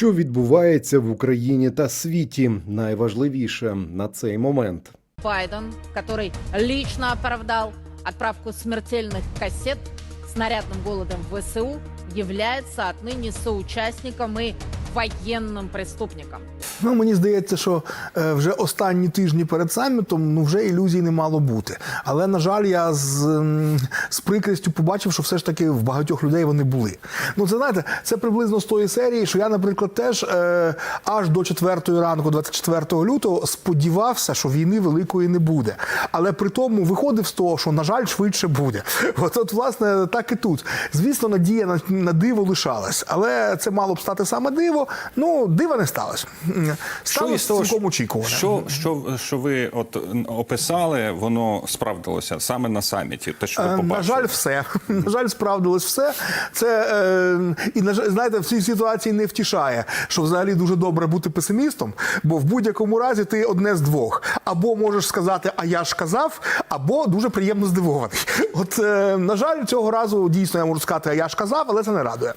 Що відбувається в Україні та світі, найважливіше на цей момент. Байден, который лично оправдал отправку смертельных кассет снарядным голодом в ВСУ, является отныне соучастником и военным преступником. Ну, мені здається, що е, вже останні тижні перед самітом ну вже ілюзій не мало бути. Але на жаль, я з, з прикрістю побачив, що все ж таки в багатьох людей вони були. Ну, це знаєте, це приблизно з тої серії, що я, наприклад, теж е, аж до 4 ранку, 24 лютого, сподівався, що війни великої не буде. Але при тому виходив з того, що на жаль, швидше буде. От, от власне, так і тут. Звісно, надія на, на диво лишалась, але це мало б стати саме диво. Ну, дива не сталося. Сталося цілком очікуване. Що, що, що ви от описали, воно справдилося саме на саміті. Те, що ви Е, побачили. На жаль, все. На жаль, справдилось все. Це е, і на жаль, знаєте, в цій ситуації не втішає, що взагалі дуже добре бути песимістом, бо в будь-якому разі ти одне з двох. Або можеш сказати, а я ж казав, або дуже приємно здивований. От е, на жаль, цього разу дійсно я можу сказати, а я ж казав, але це не радує.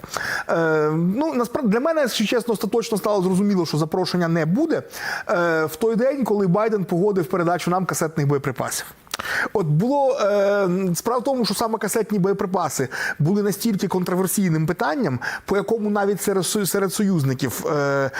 Е, ну насправді для мене, якщо чесно, остаточно стало зрозуміло, що запрошення не буде е, в той день, коли Байден погодив передачу нам касетних боєприпасів. От було е, справа в тому, що саме касетні боєприпаси були настільки контроверсійним питанням, по якому навіть серед, серед союзників е,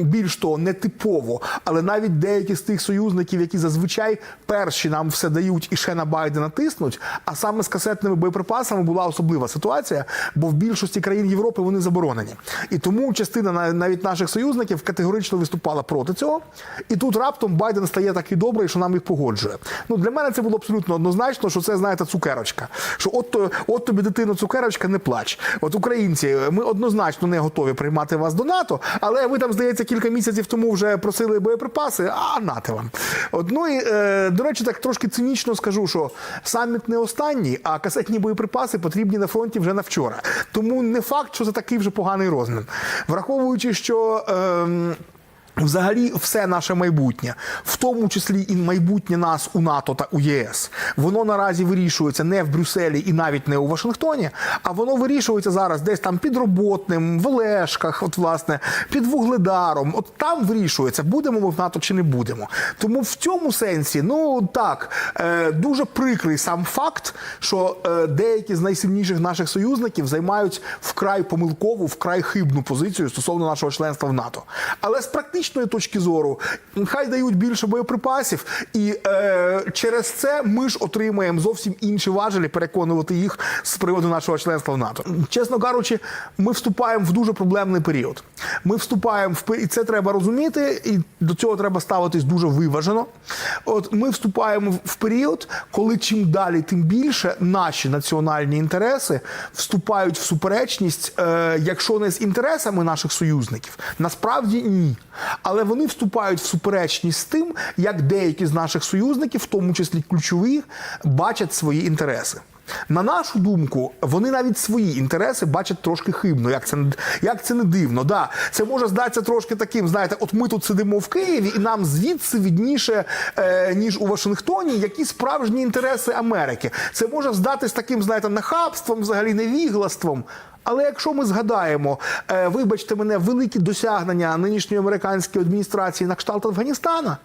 більш того нетипово, але навіть деякі з тих союзників, які зазвичай перші нам все дають і ще на Байдена тиснуть. А саме з касетними боєприпасами була особлива ситуація, бо в більшості країн Європи вони заборонені. І тому частина навіть наших союзників категорично виступала проти цього. І тут раптом Байден стає такий добрий, що нам їх погоджує. Ну для мене це було абсолютно однозначно, що це знаєте цукерочка. Що от, от тобі дитино цукерочка, не плач. От українці, ми однозначно не готові приймати вас до НАТО, але ви там здається кілька місяців тому вже просили боєприпаси. А нате вам. От ну і е, до речі, так трошки цинічно скажу, що саміт не останній, а касетні боєприпаси потрібні на фронті вже на вчора. Тому не факт, що це такий вже поганий розмін. Враховуючи, що. ем, Взагалі, все наше майбутнє, в тому числі і майбутнє нас у НАТО та у ЄС, воно наразі вирішується не в Брюсселі і навіть не у Вашингтоні, а воно вирішується зараз десь там під роботним, в Олешках, от власне, під вугледаром. От там вирішується, будемо ми в НАТО чи не будемо. Тому в цьому сенсі, ну так, е, дуже прикрий сам факт, що е, деякі з найсильніших наших союзників займають вкрай помилкову, вкрай хибну позицію стосовно нашого членства в НАТО. Але з практичної точки зору, хай дають більше боєприпасів, і е, через це ми ж отримаємо зовсім інші важелі переконувати їх з приводу нашого членства в НАТО. Чесно кажучи, ми вступаємо в дуже проблемний період. Ми вступаємо в і це треба розуміти, і до цього треба ставитись дуже виважено. От ми вступаємо в період, коли чим далі, тим більше наші національні інтереси вступають в суперечність, е, якщо не з інтересами наших союзників, насправді ні. Але вони вступають в суперечність з тим, як деякі з наших союзників, в тому числі ключові, бачать свої інтереси. На нашу думку, вони навіть свої інтереси бачать трошки хибно. Як це як це не дивно? Да, це може здатися трошки таким. Знаєте, от ми тут сидимо в Києві, і нам звідси відніше, е, ніж у Вашингтоні, які справжні інтереси Америки. Це може здатись таким, знаєте, нахабством, взагалі невіглаством. Але якщо ми згадаємо, е, вибачте мене, великі досягнення нинішньої американської адміністрації на кшталт Афганістана,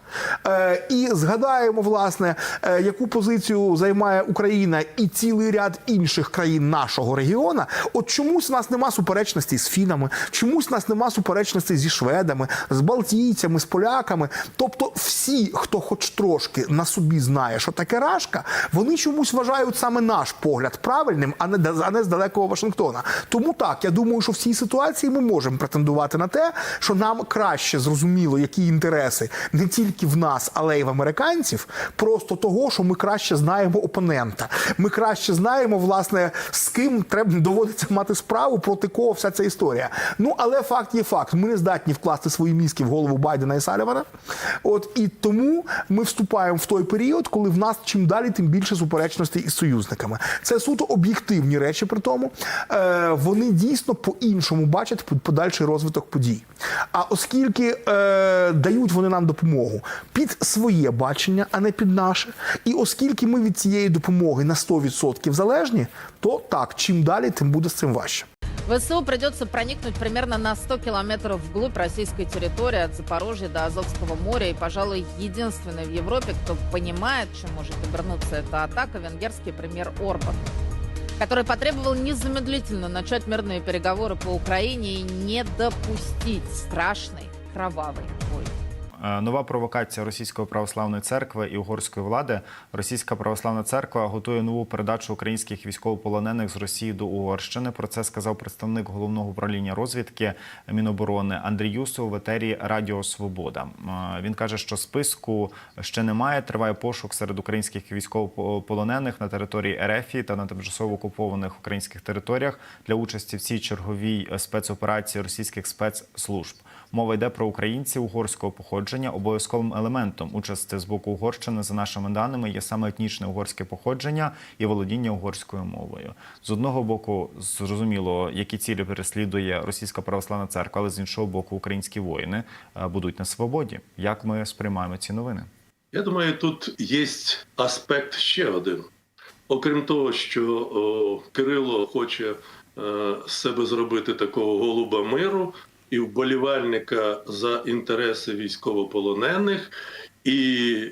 е, і згадаємо, власне, е, яку позицію займає Україна і цілий ряд інших країн нашого регіону, от чомусь у нас нема суперечностей з фінами, чомусь у нас нема суперечностей зі шведами, з балтійцями, з поляками. Тобто, всі, хто хоч трошки на собі знає, що таке рашка, вони чомусь вважають саме наш погляд правильним, а не з далекого Вашингтона. Тому так, я думаю, що в цій ситуації ми можемо претендувати на те, що нам краще зрозуміло, які інтереси не тільки в нас, але й в американців, просто того, що ми краще знаємо опонента. Ми краще знаємо, власне, з ким треба доводиться мати справу, проти кого вся ця історія. Ну але факт є факт. Ми не здатні вкласти свої мізки в голову Байдена і Салівана. От і тому ми вступаємо в той період, коли в нас чим далі, тим більше суперечностей із союзниками. Це суто об'єктивні речі. При тому е, вони дійсно по-іншому бачать подальший розвиток подій. А оскільки е, дають вони нам допомогу під своє бачення, а не під наше, і оскільки ми від цієї допомоги на 100% залежні, то так чим далі, тим буде з цим важче. ВСУ придется проникнуть примерно на 100 километров вглубь российской территории от Запорожья до Азовского моря. И, пожалуй, единственный в Европе, кто понимает, чем может обернуться эта атака, венгерский премьер Орбан который потребовал незамедлительно начать мирные переговоры по Украине и не допустить страшной кровавой войны. Е, Нова провокація Російської православної церкви і угорської влади. Російська православна церква готує нову передачу українських військовополонених з Росії до Угорщини. Про це сказав представник головного управління розвідки Міноборони Андрій Юсов в етері Радіо Свобода. Е, Він каже, що списку ще немає. Триває пошук серед українських військовополонених на території РФ та на тимчасово окупованих українських територіях для участі в цій черговій спецоперації російських спецслужб. Мова йде про українців угорського походження. Обов'язковим елементом участі з боку Угорщини, за нашими даними, є саме етнічне угорське походження і володіння угорською мовою. З одного боку, зрозуміло, які цілі переслідує Російська православна церква, але з іншого боку, українські воїни е, будуть на свободі. Як ми сприймаємо ці новини? Я думаю, тут є аспект ще один. Окрім того, що о, Кирило хоче е, з себе зробити такого голуба миру і вболівальника за інтереси військовополонених, і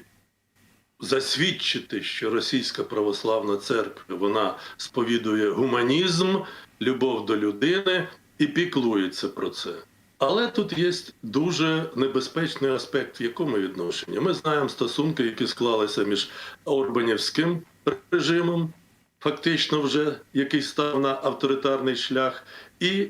засвідчити, що Російська православна церква вона сповідує гуманізм, любов до людини і піклується про це. Але тут є дуже небезпечний аспект, в якому відношенні. Ми знаємо стосунки, які склалися між Орбанівським режимом, фактично вже який став на авторитарний шлях, і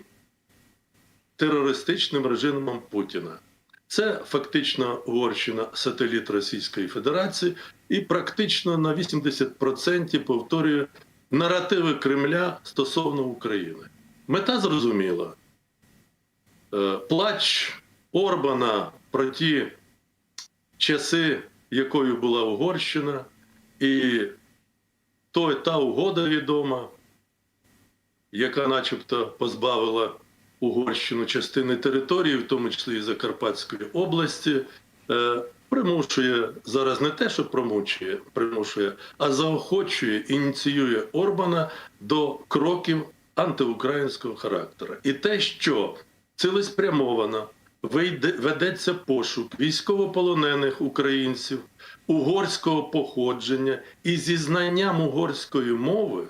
терористичним режимом Путіна. Це фактично Угорщина сателіт Російської Федерації і практично на 80% повторює наративи Кремля стосовно України. Мета зрозуміла. Е, Плач Орбана про ті часи, якою була Угорщина, і то та угода відома, яка начебто позбавила Угорщину частини території, в тому числі і Закарпатської області, е, примушує зараз не те, що промучує, примушує, а заохочує, ініціює Орбана до кроків антиукраїнського характеру. І те, що цілеспрямовано ведеться пошук військовополонених українців угорського походження і зі знанням угорської мови.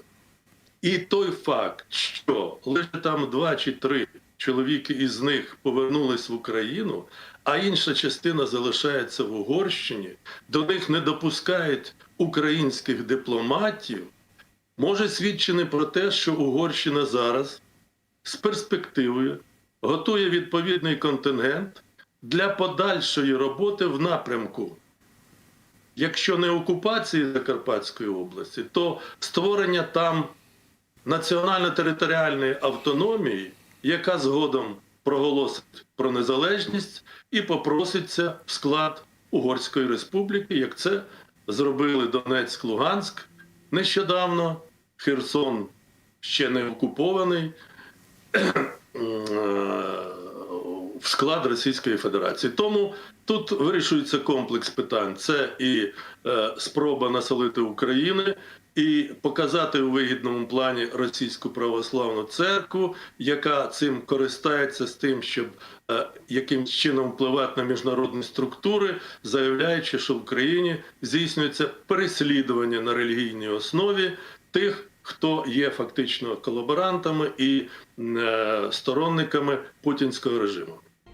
І той факт, що лише там два чи три чоловіки із них повернулись в Україну, а інша частина залишається в Угорщині, до них не допускають українських дипломатів, може свідчити про те, що Угорщина зараз з перспективою готує відповідний контингент для подальшої роботи в напрямку. Якщо не окупації Закарпатської області, то створення там національно-територіальної автономії, яка згодом проголосить про незалежність і попроситься в склад Угорської республіки, як це зробили Донецьк, Луганськ нещодавно, Херсон ще не окупований. в склад Російської Федерації. Тому тут вирішується комплекс питань. Це і е, спроба населити України, і показати у вигідному плані російську православну церкву, яка цим користається з тим, щоб е, яким чином впливати на міжнародні структури, заявляючи, що в Україні здійснюється переслідування на релігійній основі тих. Хто є фактично колаборантами і е, сторонниками путінського режиму?